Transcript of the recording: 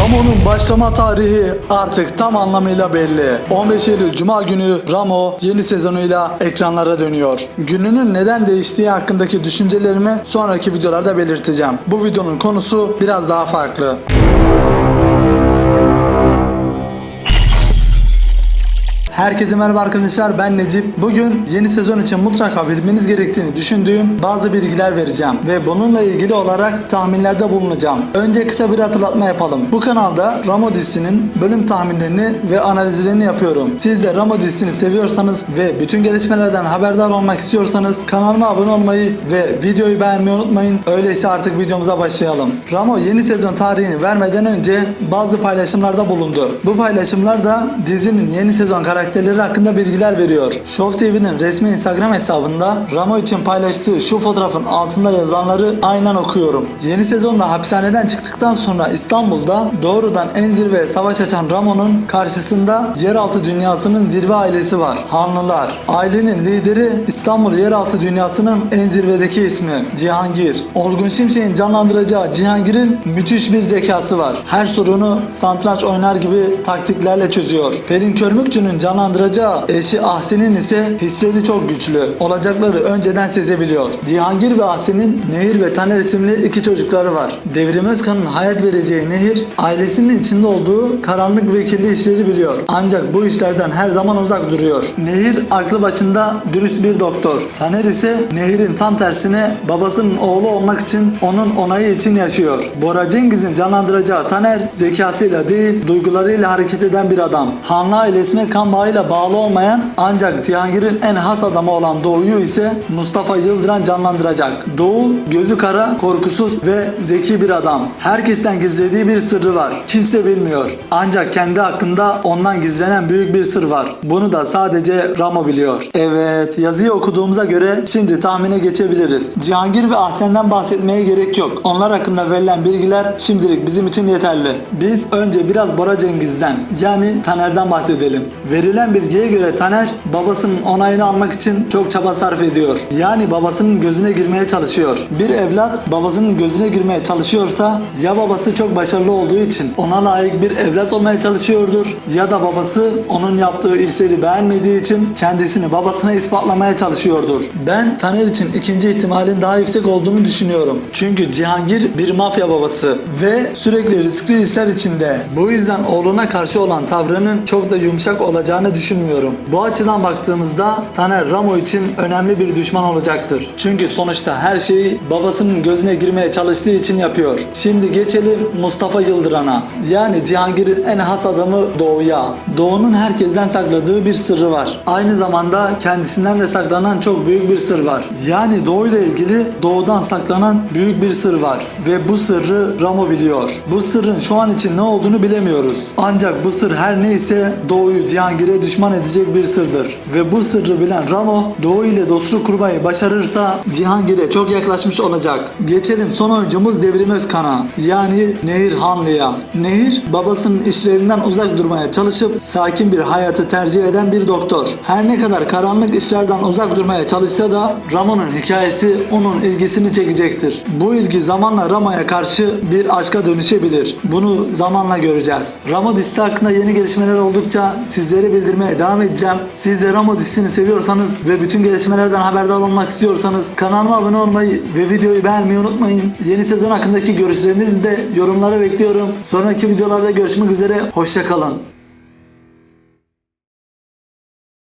Ramo'nun başlama tarihi artık tam anlamıyla belli. 15 Eylül Cuma günü Ramo yeni sezonuyla ekranlara dönüyor. Gününün neden değiştiği hakkındaki düşüncelerimi sonraki videolarda belirteceğim. Bu videonun konusu biraz daha farklı. Herkese merhaba arkadaşlar ben Necip. Bugün yeni sezon için mutlaka bilmeniz gerektiğini düşündüğüm bazı bilgiler vereceğim ve bununla ilgili olarak tahminlerde bulunacağım. Önce kısa bir hatırlatma yapalım. Bu kanalda Ramo dizisinin bölüm tahminlerini ve analizlerini yapıyorum. Siz de Ramo dizisini seviyorsanız ve bütün gelişmelerden haberdar olmak istiyorsanız kanalıma abone olmayı ve videoyu beğenmeyi unutmayın. Öyleyse artık videomuza başlayalım. Ramo yeni sezon tarihini vermeden önce bazı paylaşımlarda bulundu. Bu paylaşımlar da dizinin yeni sezon karakterleri hakkında bilgiler veriyor. Show TV'nin resmi Instagram hesabında Ramo için paylaştığı şu fotoğrafın altında yazanları aynen okuyorum. Yeni sezonda hapishaneden çıktıktan sonra İstanbul'da doğrudan en zirveye savaş açan Ramo'nun karşısında yeraltı dünyasının zirve ailesi var. Hanlılar. Ailenin lideri İstanbul yeraltı dünyasının en zirvedeki ismi Cihangir. Olgun Şimşek'in canlandıracağı Cihangir'in müthiş bir zekası var. Her sorunu satranç oynar gibi taktiklerle çözüyor. Pelin Körmükçü'nün canlandıracağı eşi Ahsen'in ise hisleri çok güçlü. Olacakları önceden sezebiliyor. Cihangir ve Ahsen'in Nehir ve Taner isimli iki çocukları var. Devrim Özkan'ın hayat vereceği Nehir, ailesinin içinde olduğu karanlık ve kirli işleri biliyor. Ancak bu işlerden her zaman uzak duruyor. Nehir aklı başında dürüst bir doktor. Taner ise Nehir'in tam tersine babasının oğlu olmak için onun onayı için yaşıyor. Bora Cengiz'in canlandıracağı Taner zekasıyla değil duygularıyla hareket eden bir adam. Hanlı ailesine kan bağıyla bağlı olmayan ancak Cihangir'in en has adamı olan Doğu'yu ise Mustafa Yıldıran canlandıracak. Doğu gözü kara, korkusuz ve zeki bir adam. Herkesten gizlediği bir sırrı var. Kimse bilmiyor. Ancak kendi hakkında ondan gizlenen büyük bir sır var. Bunu da sadece Ramo biliyor. Evet, yazıyı okuduğumuza göre şimdi tahmine geçebiliriz. Cihangir ve Ahsen'den bahsetmeye gerek yok. Onlar hakkında verilen bilgiler şimdilik bizim için yeterli. Biz önce biraz Bora Cengiz'den yani Taner'den bahsedelim. Verilen bilgiye göre Taner babasının onayını almak için çok çaba sarf ediyor. Yani babasının gözüne girmeye çalışıyor. Bir evlat babasının gözüne girmeye çalışıyorsa ya babası çok başarılı olduğu için ona layık bir evlat olmaya çalışıyordur ya da babası onun yaptığı işleri beğenmediği için kendisini babasına ispatlamaya çalışıyordur. Ben Taner için ikinci ihtimalin daha yüksek olduğunu düşünüyorum. Çünkü Cihangir bir mafya babası ve sürekli riskli işler içinde. Bu yüzden oğluna karşı olan tavrının çok da yumuşak olacağını düşünmüyorum. Bu açıdan baktığımızda Taner Ramo için önemli bir düşman olacaktır. Çünkü sonuçta her şeyi babasının gözüne girmeye çalıştığı için yapıyor. Şimdi geçelim Mustafa Yıldıran'a. Yani Cihangir'in en has adamı Doğu'ya. Doğu'nun herkesten sakladığı bir sırrı var. Aynı zamanda kendisinden de saklanan çok büyük bir sır var. Yani Doğu ile ilgili Doğu'dan saklanan büyük bir sır var. Ve bu sırrı Ramo biliyor. Bu sırrın şu an için ne olduğunu bilemiyoruz. Ancak bu sır her neyse Doğu'yu Cihangir'e düşman edecek bir sırdır. Ve bu sırrı bilen Ramo Doğu ile dostluk kurmayı başarırsa Cihangir'e çok yaklaşmış olacak. Geçelim son oyuncumuz Devrim Özkan'a. Yani Nehir Hanlı'ya. Nehir babasının işlerinden uzak durmaya çalışıp sakin bir hayatı tercih eden bir doktor. Her ne kadar karanlık işlerden uzak durmaya çalışsa da Ramo'nun hikayesi onun ilgisini çekecektir. Bu ilgi zamanla Ramo'ya karşı bir aşka dönüşebilir. Bunu zamanla göreceğiz. Ramo dizisi hakkında yeni gelişmeler oldukça sizlere bildirmeye devam edeceğim. Siz de Ramo dizisini seviyorsanız ve bütün gelişmelerden haberdar olmak istiyorsanız kanalıma abone olmayı ve videoyu beğenmeyi unutmayın. Yeni sezon hakkındaki görüşlerinizi de yorumlara bekliyorum. Sonraki videolarda görüşmek üzere. Hoşçakalın.